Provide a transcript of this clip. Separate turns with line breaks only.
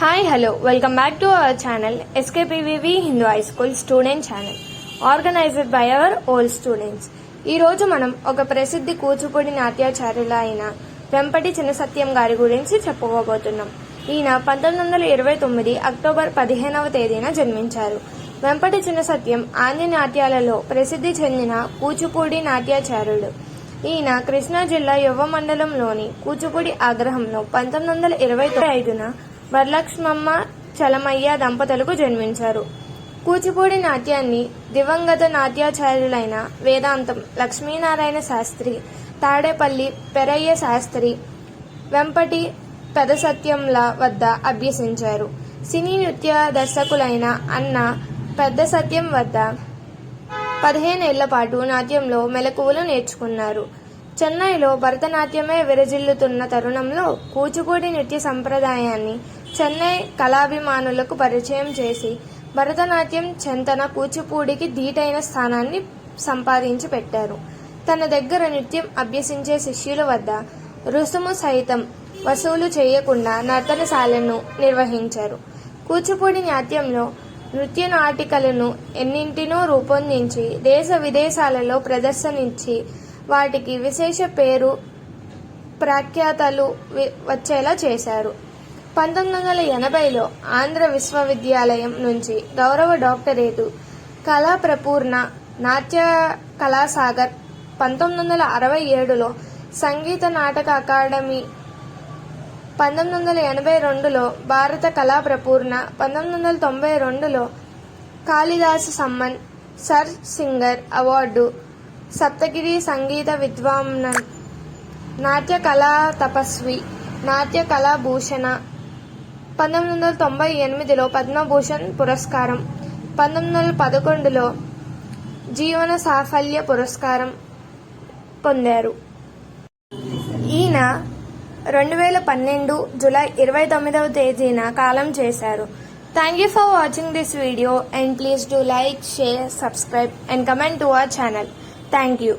Hi hello welcome back to our channel SKPVV Hindu high school student channel organized by our old students ఈరోజు మనం ఒక ప్రసిద్ధి కూచిపూడి నాట్యాచార్యుల అయిన వెంపటి చిన్నసత్యం గారి గురించి చెప్పుకోబోతున్నాం ఈయన పంతొమ్మిది వందల ఇరవై తొమ్మిది అక్టోబర్ పదిహేనవ తేదీన జన్మించారు. వెంపటి చిన్నసత్యం ఆంధ్ర నాట్యాలలో ప్రసిద్ధి చెందిన కూచిపూడి నాట్యాచార్యుడు. ఈయన కృష్ణా జిల్లా యువ మండలంలోని కూచిపూడి ఆగ్రహంలో పంతొమ్మిది వందల ఇరవై ఐదున వరలక్ష్మమ్మ చలమయ్య దంపతులకు జన్మించారు. కూచిపూడి నాట్యాన్ని దివంగత నాట్యాచార్యులైన వేదాంతం లక్ష్మీనారాయణ శాస్త్రి తాడేపల్లి పెరయ్య శాస్త్రి వెంపటి పెదసత్యంల వద్ద అభ్యసించారు. సినీ నృత్య దర్శకులైన అన్న పెద్ద సత్యం వద్ద పదిహేనేళ్ళ పాటు నాట్యంలో మెలకువలు నేర్చుకున్నారు. చెన్నైలో భరతనాట్యమే విరజిల్లుతున్న తరుణంలో కూచిపూడి నృత్య సంప్రదాయాన్ని చెన్నై కళాభిమానులకు పరిచయం చేసి భరతనాట్యం చెంతన కూచిపూడికి ధీటైన స్థానాన్ని సంపాదించి పెట్టారు. తన దగ్గర నృత్యం అభ్యసించే శిష్యుల వద్ద రుసుము సైతం వసూలు చేయకుండా నర్తనశాలను నిర్వహించారు. కూచిపూడి నాట్యంలో నృత్య నాటికలను ఎన్నింటినో రూపొందించి దేశ విదేశాలలో ప్రదర్శనించి వాటికి విశేష పేరు ప్రఖ్యాతలు వచ్చేలా చేశారు. పంతొమ్మిది వందల ఎనభైలో ఆంధ్ర విశ్వవిద్యాలయం నుంచి గౌరవ డాక్టరేటు కళా ప్రపూర్ణ నాట్య కళాసాగర్ పంతొమ్మిది వందల అరవై ఏడులో సంగీత నాటక అకాడమీ పంతొమ్మిది వందల ఎనభై రెండులో భారత కళా ప్రపూర్ణ పంతొమ్మిది వందల తొంభై రెండులో కాళిదాసు సమ్మన్ సర్ సింగర్ అవార్డు సప్తగిరి సంగీత విద్వాంసన్ నాట్య కళా తపస్వి నాట్య కళా భూషణ. పంతొమ్మిది వందల తొంభై ఎనిమిదిలో పద్మభూషణ్ పురస్కారం. పంతొమ్మిది వందల పదకొండులో జీవన సాఫల్య పురస్కారం పొందారు. ఈయన రెండు వేల పన్నెండు జూలై ఇరవై తొమ్మిదవ తేదీన కాలం చేశారు. Thank you for watching this video and please do like share subscribe and comment to our channel thank you